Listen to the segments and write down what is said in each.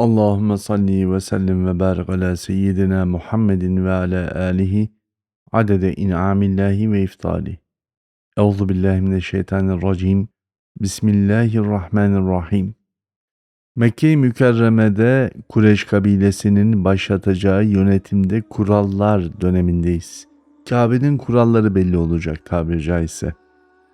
Allahümme salli ve sellim ve barik ala seyyidina Muhammedin ve ala alihi adede in'amillahi ve iftali. Euzu billahi mineşşeytanirracim. Bismillahirrahmanirrahim. Mekke-i Mükerreme'de Kureş kabilesinin başlatacağı yönetimde kurallar dönemindeyiz. Kabe'nin kuralları belli olacak tabiri caizse.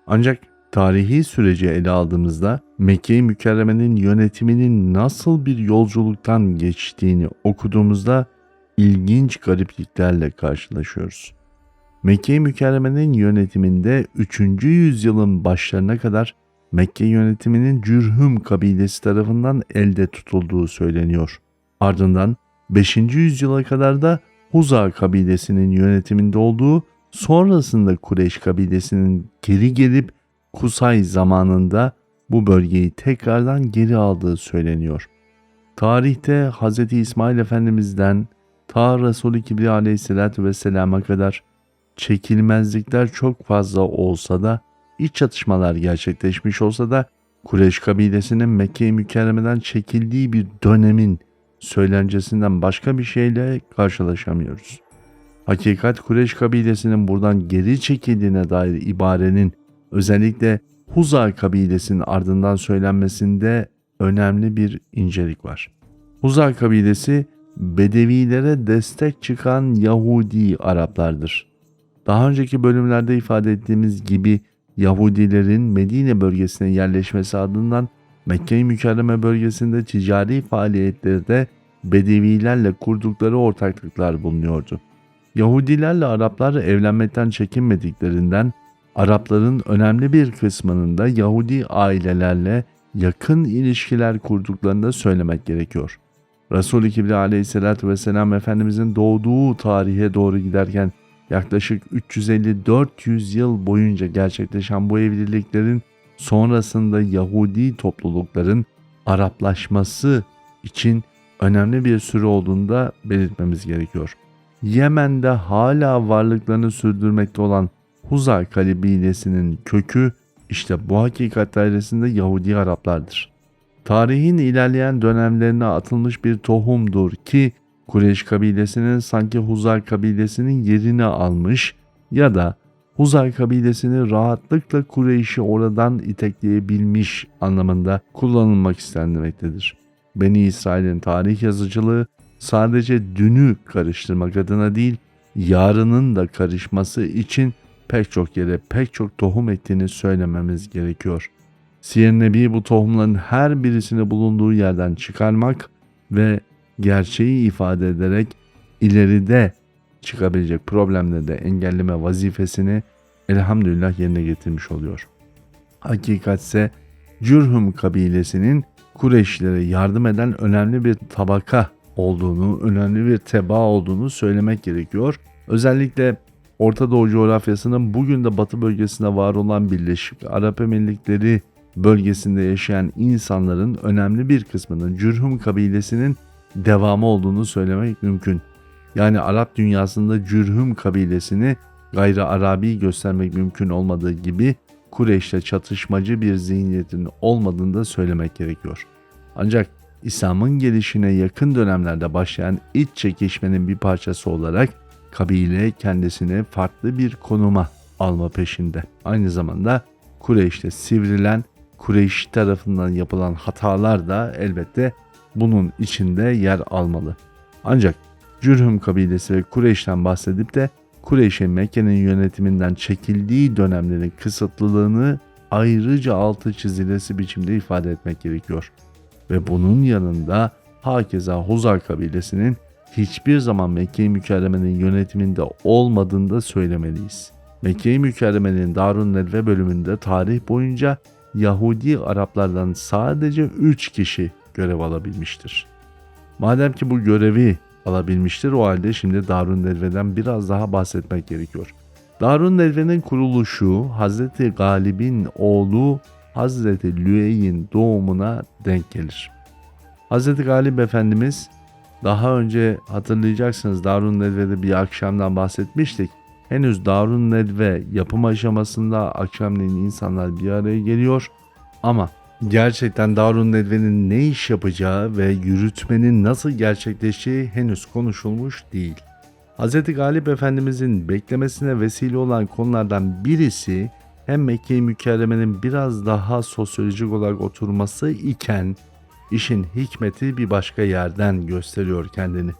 Ancak tarihi süreci ele aldığımızda Mekke-i Mükerreme'nin yönetiminin nasıl bir yolculuktan geçtiğini okuduğumuzda ilginç garipliklerle karşılaşıyoruz. Mekke-i Mükerreme'nin yönetiminde 3. yüzyılın başlarına kadar Mekke yönetiminin Cürhüm kabilesi tarafından elde tutulduğu söyleniyor. Ardından 5. yüzyıla kadar da Huza kabilesinin yönetiminde olduğu, sonrasında Kureyş kabilesinin geri gelip Kusay zamanında bu bölgeyi tekrardan geri aldığı söyleniyor. Tarihte Hz. İsmail Efendimiz'den ta Resulü Kibriya aleyhissalatü vesselama kadar çekilmezlikler çok fazla olsa da iç çatışmalar gerçekleşmiş olsa da Kureyş kabilesinin Mekke-i Mükerreme'den çekildiği bir dönemin söylencesinden başka bir şeyle karşılaşamıyoruz. Hakikat Kureyş kabilesinin buradan geri çekildiğine dair ibarenin özellikle Huza kabilesinin ardından söylenmesinde önemli bir incelik var. Huza kabilesi Bedevilere destek çıkan Yahudi Araplardır. Daha önceki bölümlerde ifade ettiğimiz gibi Yahudilerin Medine bölgesine yerleşmesi adından Mekke-i Mükerreme bölgesinde ticari faaliyetlerde Bedevilerle kurdukları ortaklıklar bulunuyordu. Yahudilerle Araplar evlenmekten çekinmediklerinden Arapların önemli bir kısmının da Yahudi ailelerle yakın ilişkiler kurduklarını da söylemek gerekiyor. Resul-i Kibriya aleyhissalatü vesselam Efendimizin doğduğu tarihe doğru giderken yaklaşık 350-400 yıl boyunca gerçekleşen bu evliliklerin sonrasında Yahudi toplulukların Araplaşması için önemli bir süre olduğunu da belirtmemiz gerekiyor. Yemen'de hala varlıklarını sürdürmekte olan Huza kabilesinin kökü işte bu hakikat dairesinde Yahudi Araplardır. Tarihin ilerleyen dönemlerine atılmış bir tohumdur ki Kureyş kabilesinin sanki Huzar kabilesinin yerini almış ya da Huzar kabilesini rahatlıkla Kureyş'i oradan itekleyebilmiş anlamında kullanılmak istenmektedir. Beni İsrail'in tarih yazıcılığı sadece dünü karıştırmak adına değil, yarının da karışması için pek çok yere pek çok tohum ettiğini söylememiz gerekiyor. Siyer Nebi bu tohumların her birisini bulunduğu yerden çıkarmak ve gerçeği ifade ederek ileride çıkabilecek problemleri de engelleme vazifesini elhamdülillah yerine getirmiş oluyor. Hakikatse Cürhüm kabilesinin Kureyşlere yardım eden önemli bir tabaka olduğunu, önemli bir teba olduğunu söylemek gerekiyor. Özellikle Orta Doğu coğrafyasının bugün de batı bölgesinde var olan Birleşik Arap Emirlikleri bölgesinde yaşayan insanların önemli bir kısmının Cürhüm kabilesinin devamı olduğunu söylemek mümkün. Yani Arap dünyasında Cürhüm kabilesini gayri Arabi göstermek mümkün olmadığı gibi Kureyş'te çatışmacı bir zihniyetin olmadığını da söylemek gerekiyor. Ancak İslam'ın gelişine yakın dönemlerde başlayan iç çekişmenin bir parçası olarak kabile kendisini farklı bir konuma alma peşinde. Aynı zamanda Kureyş'te sivrilen Kureyş tarafından yapılan hatalar da elbette bunun içinde yer almalı. Ancak Cürhüm kabilesi ve Kureyş'ten bahsedip de Kureyş'in Mekke'nin yönetiminden çekildiği dönemlerin kısıtlılığını ayrıca altı çizilesi biçimde ifade etmek gerekiyor. Ve bunun yanında hakeza Huzar kabilesinin hiçbir zaman Mekke-i Mükerreme'nin yönetiminde olmadığını da söylemeliyiz. Mekke-i Mükerreme'nin Darun Nedve bölümünde tarih boyunca Yahudi Araplardan sadece 3 kişi görev alabilmiştir. Madem ki bu görevi alabilmiştir o halde şimdi Darun Nedve'den biraz daha bahsetmek gerekiyor. Darun Nedve'nin kuruluşu Hazreti Galib'in oğlu Hazreti Lüey'in doğumuna denk gelir. Hazreti Galip Efendimiz daha önce hatırlayacaksınız Darun Nedve'de bir akşamdan bahsetmiştik. Henüz Darun Nedve yapım aşamasında akşamleyin insanlar bir araya geliyor ama Gerçekten Darun Nedve'nin ne iş yapacağı ve yürütmenin nasıl gerçekleşeceği henüz konuşulmuş değil. Hz. Galip Efendimizin beklemesine vesile olan konulardan birisi hem Mekke-i Mükerreme'nin biraz daha sosyolojik olarak oturması iken işin hikmeti bir başka yerden gösteriyor kendini.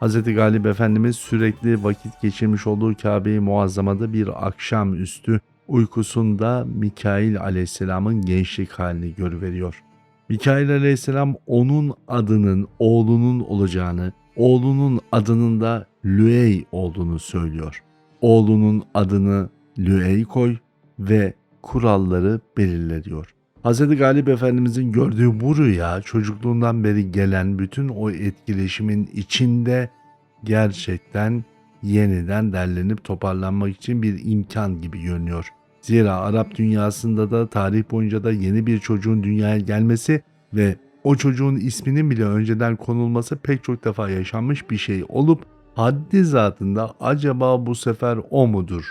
Hz. Galip Efendimiz sürekli vakit geçirmiş olduğu Kabe-i Muazzama'da bir akşam üstü uykusunda Mikail aleyhisselamın gençlik halini görüveriyor. Mikail aleyhisselam onun adının oğlunun olacağını, oğlunun adının da Lüey olduğunu söylüyor. Oğlunun adını Lüey koy ve kuralları belirliyor. Hz. Galip Efendimizin gördüğü bu rüya çocukluğundan beri gelen bütün o etkileşimin içinde gerçekten yeniden derlenip toparlanmak için bir imkan gibi görünüyor. Zira Arap dünyasında da tarih boyunca da yeni bir çocuğun dünyaya gelmesi ve o çocuğun isminin bile önceden konulması pek çok defa yaşanmış bir şey olup haddi zatında acaba bu sefer o mudur?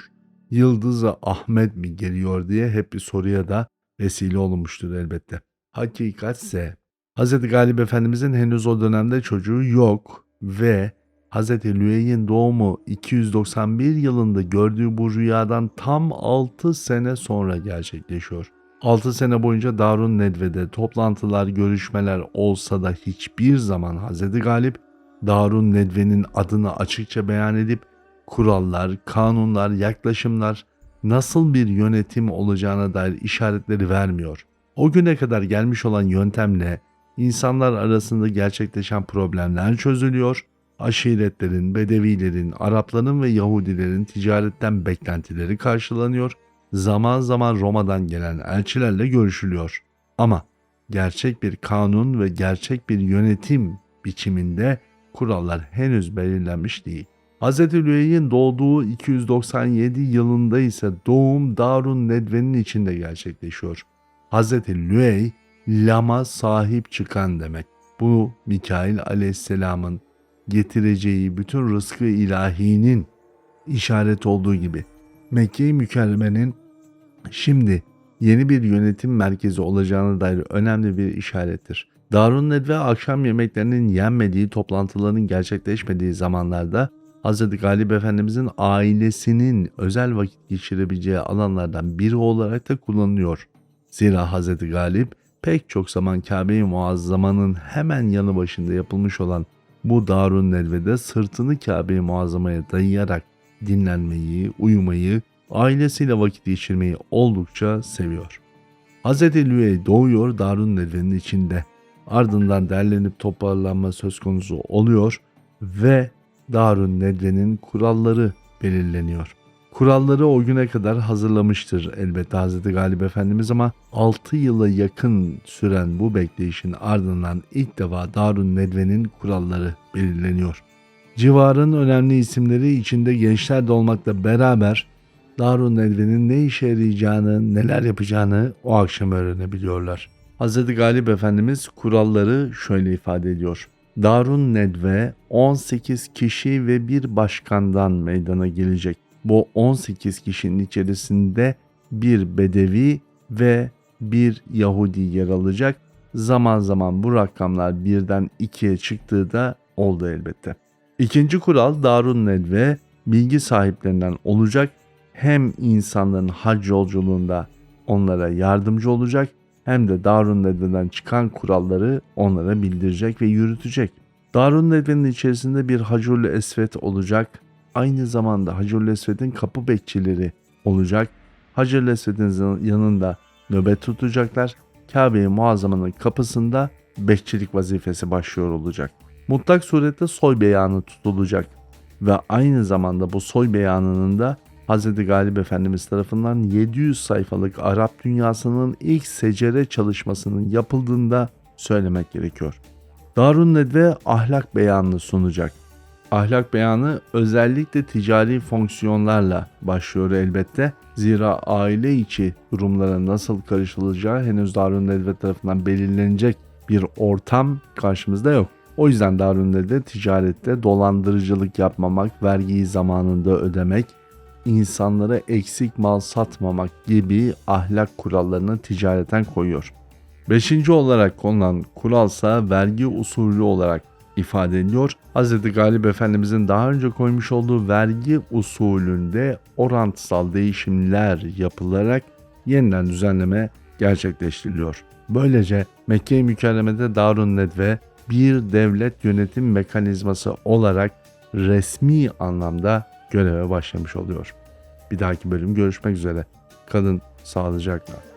Yıldızı Ahmet mi geliyor diye hep bir soruya da vesile olmuştur elbette. Hakikatse Hz. Galip Efendimizin henüz o dönemde çocuğu yok ve Hz. Lüey'in doğumu 291 yılında gördüğü bu rüyadan tam 6 sene sonra gerçekleşiyor. 6 sene boyunca Darun Nedve'de toplantılar, görüşmeler olsa da hiçbir zaman Hz. Galip Darun Nedve'nin adını açıkça beyan edip kurallar, kanunlar, yaklaşımlar nasıl bir yönetim olacağına dair işaretleri vermiyor. O güne kadar gelmiş olan yöntemle insanlar arasında gerçekleşen problemler çözülüyor, aşiretlerin, bedevilerin, Arapların ve Yahudilerin ticaretten beklentileri karşılanıyor, zaman zaman Roma'dan gelen elçilerle görüşülüyor. Ama gerçek bir kanun ve gerçek bir yönetim biçiminde kurallar henüz belirlenmiş değil. Hz. Lüey'in doğduğu 297 yılında ise doğum Darun Nedve'nin içinde gerçekleşiyor. Hz. Lüey, Lam'a sahip çıkan demek. Bu Mikail aleyhisselamın getireceği bütün rızkı ilahinin işaret olduğu gibi Mekke-i Mükerreme'nin şimdi yeni bir yönetim merkezi olacağına dair önemli bir işarettir. Darun Nedve akşam yemeklerinin yenmediği, toplantıların gerçekleşmediği zamanlarda Hz. Galip Efendimizin ailesinin özel vakit geçirebileceği alanlardan biri olarak da kullanılıyor. Zira Hz. Galip pek çok zaman Kabe-i Muazzama'nın hemen yanı başında yapılmış olan bu Darun Nedve'de sırtını Kabe-i Muazzama'ya dayayarak dinlenmeyi, uyumayı, ailesiyle vakit geçirmeyi oldukça seviyor. Hz. Lüey doğuyor Darun Nedve'nin içinde. Ardından derlenip toparlanma söz konusu oluyor ve Darun Nedve'nin kuralları belirleniyor. Kuralları o güne kadar hazırlamıştır elbette Hz. Galip Efendimiz ama 6 yıla yakın süren bu bekleyişin ardından ilk defa Darun Nedve'nin kuralları belirleniyor. Civarın önemli isimleri içinde gençler de olmakla beraber Darun Nedve'nin ne işe yarayacağını, neler yapacağını o akşam öğrenebiliyorlar. Hz. Galip Efendimiz kuralları şöyle ifade ediyor. Darun Nedve 18 kişi ve bir başkandan meydana gelecek. Bu 18 kişinin içerisinde bir Bedevi ve bir Yahudi yer alacak. Zaman zaman bu rakamlar birden ikiye çıktığı da oldu elbette. İkinci kural Darun Nedve bilgi sahiplerinden olacak. Hem insanların hac yolculuğunda onlara yardımcı olacak hem de Darun Nedve'den çıkan kuralları onlara bildirecek ve yürütecek. Darun Nedve'nin içerisinde bir Hacurlu Esvet olacak. Aynı zamanda Hacurlu Esvet'in kapı bekçileri olacak. Hacurlu Esvet'in yanında nöbet tutacaklar. Kabe-i Muazzama'nın kapısında bekçilik vazifesi başlıyor olacak. Mutlak surette soy beyanı tutulacak ve aynı zamanda bu soy beyanının da Hz. Galip Efendimiz tarafından 700 sayfalık Arap dünyasının ilk secere çalışmasının yapıldığında söylemek gerekiyor. Darun Nedve ahlak beyanını sunacak. Ahlak beyanı özellikle ticari fonksiyonlarla başlıyor elbette. Zira aile içi durumlara nasıl karışılacağı henüz Darun Nedve tarafından belirlenecek bir ortam karşımızda yok. O yüzden Darun Nedve ticarette dolandırıcılık yapmamak, vergiyi zamanında ödemek, insanlara eksik mal satmamak gibi ahlak kurallarını ticareten koyuyor. Beşinci olarak konulan kuralsa vergi usulü olarak ifade ediliyor. Hz. Galip Efendimizin daha önce koymuş olduğu vergi usulünde orantısal değişimler yapılarak yeniden düzenleme gerçekleştiriliyor. Böylece Mekke-i Mükerreme'de Darun Nedve bir devlet yönetim mekanizması olarak resmi anlamda göreve başlamış oluyor. Bir dahaki bölüm görüşmek üzere. Kadın sağlıcakla.